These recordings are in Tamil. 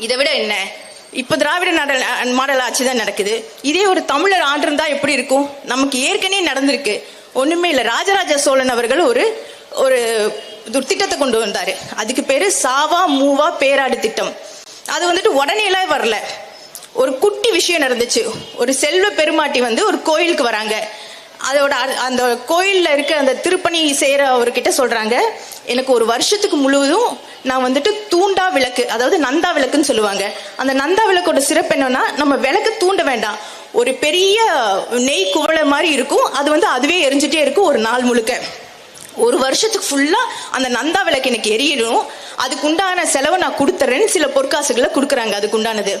இதை விட என்ன? இப்ப திராவிட நடல் மாடல் ஆட்சி தான் நடக்குது. இதே ஒரு தமிழர் ஆண்டிருந்தா எப்படி இருக்கும்? நமக்கு ஏற்கனவே நடந்திருக்கு. ஒண்ணுமே இல்ல. ராஜராஜ சோழன் அவர்கள் ஒரு ஒரு திட்டத்தை கொண்டு வந்தாரு. அதுக்கு பேரு சாவா மூவா பேராடு திட்டம். அது வந்துட்டு உடனேலாம் வரல. ஒரு குட்டி விஷயம் நடந்துச்சு. ஒரு செல்வ பெருமாட்டி வந்து ஒரு கோயிலுக்கு வராங்க. அதோட அ- அந்த கோயில்ல இருக்க அந்த திருப்பணி செய்யற அவர்கிட்ட சொல்றாங்க. எனக்கு ஒரு வருஷத்துக்கு முழுவதும் நான் வந்துட்டு தூண்டா விளக்கு அதாவது நந்தா விளக்குன்னு சொல்லுவாங்க. அந்த நந்தா விளக்கோட சிறப்பு என்னன்னா நம்ம விளக்கு தூண்ட வேண்டாம். ஒரு பெரிய நெய் குவளை மாதிரி இருக்கும் அது வந்து அதுவே எரிஞ்சிட்டே இருக்கும் ஒரு நாள் முழுக்க. ஒரு வருஷத்துக்கு ஃபுல்லா அந்த நந்தா விளக்கு எனக்கு எரியணும். அதுக்கு உண்டான செலவை நான் கொடுத்துறேன்னு சில பொற்காசுகளை கொடுக்குறாங்க அதுக்குண்டானது.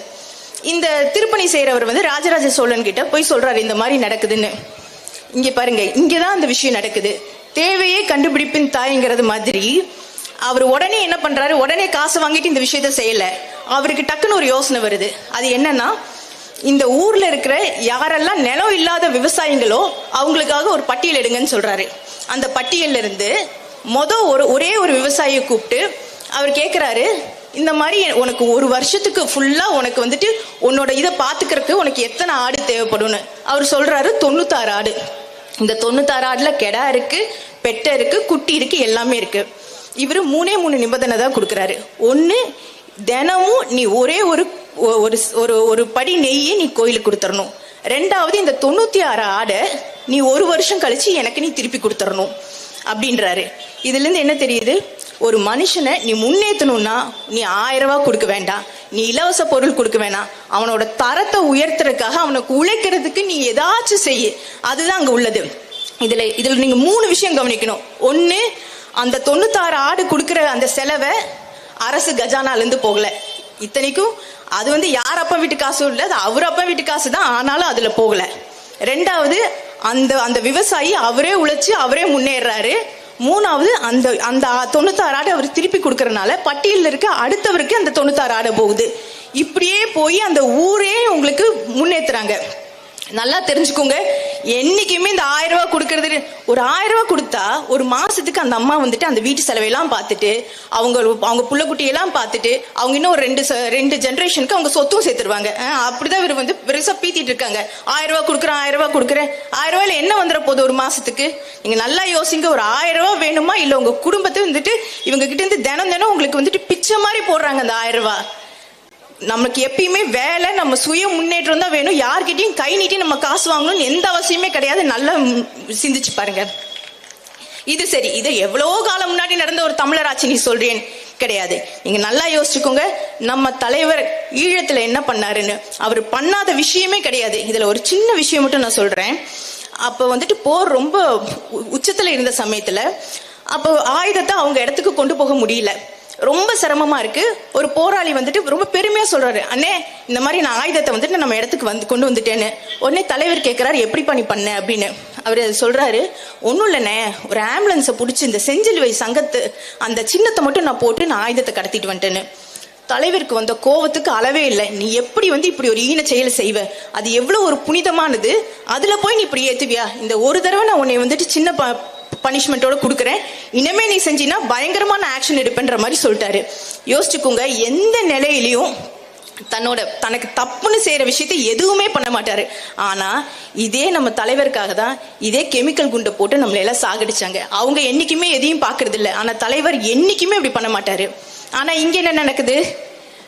இந்த திருப்பணி செய்யறவர் வந்து ராஜராஜ சோழன் கிட்ட போய் சொல்றாரு இந்த மாதிரி நடக்குதுன்னு. இங்க பாருங்க இங்கதான் அந்த விஷயம் நடக்குது. தேவையே கண்டுபிடிப்பின் தாய்ங்கிறது மாதிரி அவர் உடனே என்ன பண்றாரு? உடனே காசு வாங்கிட்டு இந்த விஷயத்த செய்யல. அவருக்கு டக்குன்னு ஒரு யோசனை வருது. அது என்னன்னா இந்த ஊர்ல இருக்கிற யாரெல்லாம் நிலம் இல்லாத விவசாயிகளோ அவங்களுக்காக ஒரு பட்டியல் எடுங்கன்னு சொல்றாரு. அந்த பட்டியல்ல இருந்து மொத ஒரு ஒரே ஒரு விவசாயியை கூப்பிட்டு அவர் கேட்குறாரு இந்த மாதிரி உனக்கு ஒரு வருஷத்துக்கு ஃபுல்லா உனக்கு வந்துட்டு உன்னோட இதை பாத்துக்கிறதுக்கு உனக்கு எத்தனை ஆடு தேவைப்படும்னு. அவர் சொல்றாரு தொண்ணூத்தாறு ஆடு. இந்த தொண்ணூத்தாறு ஆடுல கெடா இருக்கு பெட்டை இருக்கு குட்டி இருக்கு எல்லாமே இருக்கு. இவர் மூணே மூணு நிபந்தனை தான் கொடுக்குறாரு. ஒன்று தினமும் நீ ஒரே ஒரு ஒரு ஒரு ஒரு படி நெய்யை நீ கோயிலுக்கு கொடுத்துடணும் ரெண்டாவது இந்த தொண்ணூற்றி ஆறு ஆடை நீ ஒரு வருஷம் கழிச்சு எனக்கு நீ திருப்பி கொடுத்துடணும் அப்படின்றாரு. இதுலேருந்து என்ன தெரியுது? ஒரு மனுஷனை நீ முன்னேற்றணும்னா நீ ஆயிரம் ரூபா கொடுக்க வேண்டாம். நீ இலவச பொருள் கொடுக்க வேணாம். அவனோட தரத்தை உயர்த்துறதுக்காக அவனுக்கு உழைக்கிறதுக்கு நீ ஏதாச்சும் செய்ய அதுதான் அங்கே உள்ளது. இதில் இதில் நீங்கள் மூணு விஷயம் கவனிக்கணும். ஒன்று அந்த தொண்ணூத்தாறு ஆடு கொடுக்குற அந்த செலவை அரசு கஜானாலேருந்து போகல. இத்தனைக்கும் அது வந்து யார் அப்பா வீட்டு காசும் இல்லை அது அவர் அப்பா வீட்டு காசு தான் ஆனாலும் அதுல போகல. ரெண்டாவது அந்த அந்த விவசாயி அவரே உழைச்சி அவரே முன்னேறாரு. மூணாவது அந்த அந்த தொண்ணூத்தாறு ஆடு அவர் திருப்பி கொடுக்கறனால பட்டியலில் இருக்க அடுத்தவருக்கு அந்த தொண்ணூத்தாறு ஆடை போகுது. இப்படியே போய் அந்த ஊரே உங்களுக்கு முன்னேற்றுறாங்க நல்லா தெரிஞ்சுக்கோங்க. என்னைக்குமே இந்த ஆயிரம் ரூபாய் கொடுக்கறது ஒரு ஆயிரம் ரூபாய் கொடுத்தா ஒரு மாசத்துக்கு அந்த அம்மா வந்துட்டு அந்த வீட்டு செலவையெல்லாம் பார்த்துட்டு அவங்க அவங்க புள்ளக்குட்டியெல்லாம் பார்த்துட்டு அவங்க இன்னும் ஒரு ரெண்டு ச- ரெண்டு ஜென்ரேஷனுக்கு அவங்க சொத்தும் சேர்த்துருவாங்க. அப்படிதான் இவர் வந்து பெருசா பீத்திட்டு இருக்காங்க. ஆயிரம் ரூபாய் கொடுக்குறேன் ஆயிரம் ரூபாய் கொடுக்குறேன். ஆயிரம் ரூபாயில என்ன வந்துட போகுது ஒரு மாசத்துக்கு? நீங்க நல்லா யோசிங்க ஒரு ஆயிரம் ரூபாய் வேணுமா? இல்ல உங்க குடும்பத்தை வந்துட்டு இவங்க கிட்ட இருந்து தினம் தினம் உங்களுக்கு வந்துட்டு பிச்சை மாதிரி போடுறாங்க அந்த ஆயிரம் ரூபாய். நமக்கு எப்பயுமே வேலை நம்ம சுய முன்னேற்றம் தான் வேணும். யார்கிட்டயும் கை நீட்டி நம்ம காசு வாங்கணும்னு எந்த அவசியமே கிடையாது. நல்லா சிந்திச்சு பாருங்க. இது சரி. இது எவ்வளோ காலம் முன்னாடி நடந்த ஒரு தமிழராட்சி நீ சொல்றேன்? கிடையாது. நீங்க நல்லா யோசிச்சுக்கோங்க. நம்ம தலைவர் ஈழத்துல என்ன பண்ணாருன்னு. அவர் பண்ணாத விஷயமே கிடையாது. இதுல ஒரு சின்ன விஷயம் மட்டும் நான் சொல்றேன். அப்ப வந்துட்டு போர் ரொம்ப உ- உச்சத்துல இருந்த சமயத்துல அப்போ ஆயுதத்தை அவங்க இடத்துக்கு கொண்டு போக முடியல. ரொம்ப சிரமமா இருக்கு. ஒரு போராளி வந்துட்டு ரொம்ப பெருமையா சொல்றாரு. அண்ணே இந்த மாதிரி நான் ஆயுதத்தை வந்துட்டு நம்ம இடத்துக்கு வந்து கொண்டு வந்துட்டேன்னு. உடனே தலைவர் கேட்கிறாரு எப்படி பண்ணி பண்ண? அப்படின்னு. அவர் சொல்றாரு ஒன்றும் இல்லைண்ணே. ஒரு ஆம்புலன்ஸை பிடிச்சி இந்த செஞ்சிலுவை சங்கத்து அந்த சின்னத்தை மட்டும் நான் போட்டு நான் ஆயுதத்தை கடத்திட்டு வந்துட்டேன்னு. தலைவருக்கு வந்த கோவத்துக்கு அளவே இல்லை. நீ எப்படி வந்து இப்படி ஒரு ஈன செயலை செய்வ? அது எவ்வளவு ஒரு புனிதமானது. அதுல போய் நீ இப்படி ஏத்துவியா? இந்த ஒரு தடவை நான் உன்னை வந்துட்டு சின்ன பனிஷ்மெண்ட்டோட கொடுக்குறேன். இனிமே நீ செஞ்சினா பயங்கரமான ஆக்ஷன் எடுப்பேன்ற மாதிரி சொல்லிட்டாரு. யோசிச்சுக்கோங்க எந்த நிலையிலையும் தன்னோட தனக்கு தப்புன்னு செய்யற விஷயத்தை எதுவுமே பண்ண மாட்டாரு. ஆனா இதே நம்ம தலைவருக்காக தான் இதே கெமிக்கல் குண்டை போட்டு நம்மளை எல்லாம் சாகடிச்சாங்க. அவங்க என்னைக்குமே எதையும் பாக்குறது இல்லை. ஆனா தலைவர் என்னைக்குமே இப்படி பண்ண மாட்டாரு. ஆனா இங்க என்ன நடக்குது?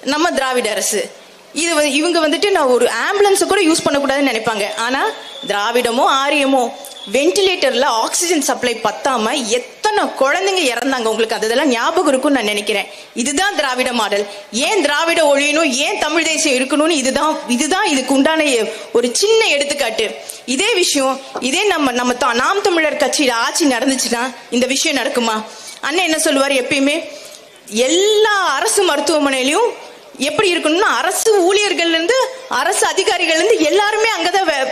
நம்ம திராவிட அரசு. இது வந்து- இவங்க வந்துட்டு நான் ஒரு ஆம்புலன்ஸை கூட யூஸ் பண்ணக்கூடாதுன்னு நினைப்பாங்க. ஆனா திராவிடமோ ஆரியமோ வென்டிலேட்டர்ல ஆக்சிஜன் சப்ளை பத்தாம எத்தனை குழந்தைங்க இறந்தாங்க உங்களுக்கு? அதெல்லாம் ஞாபகம் இருக்கும்னு நான் நினைக்கிறேன். இதுதான் திராவிட மாடல். ஏன் திராவிட ஒழியணும்? ஏன் தமிழ் தேசியம் இருக்கணும்னு இதுதான் இதுதான் இதுக்கு உண்டான ஒரு சின்ன எடுத்துக்காட்டு. இதே விஷயம் இதே நம்ம நம்ம நாம் தமிழர் கட்சியில ஆட்சி நடந்துச்சுன்னா இந்த விஷயம் நடக்குமா? அண்ணன் என்ன சொல்லுவார் எப்பயுமே? எல்லா அரசு மருத்துவமனையிலையும் எப்படி இருக்கணும்னா அரசு ஊழியர்கள்லேருந்து அரசு அதிகாரிகள் இருந்து எல்லாருமே அங்கதான் தான்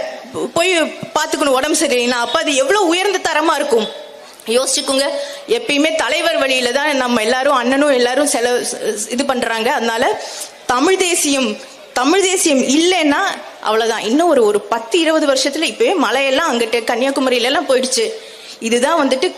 போய் பார்த்துக்கணும் உடம்பு சரியில்லைன்னா அப்போ அது எவ்வளோ உயர்ந்த தரமாக இருக்கும். யோசிச்சுக்கோங்க. எப்பயுமே தலைவர் வழியில தான் நம்ம எல்லாரும் அண்ணனும் எல்லாரும் செலவு இது பண்ணுறாங்க அதனால தமிழ் தேசியம் தமிழ் தேசியம் இல்லைன்னா அவ்வளோதான் இன்னும் ஒரு ஒரு பத்து இருபது வருஷத்துல இப்பவே மலையெல்லாம் அங்கிட்டு கன்னியாகுமரியிலலாம் போயிடுச்சு. இதுதான் வந்துட்டு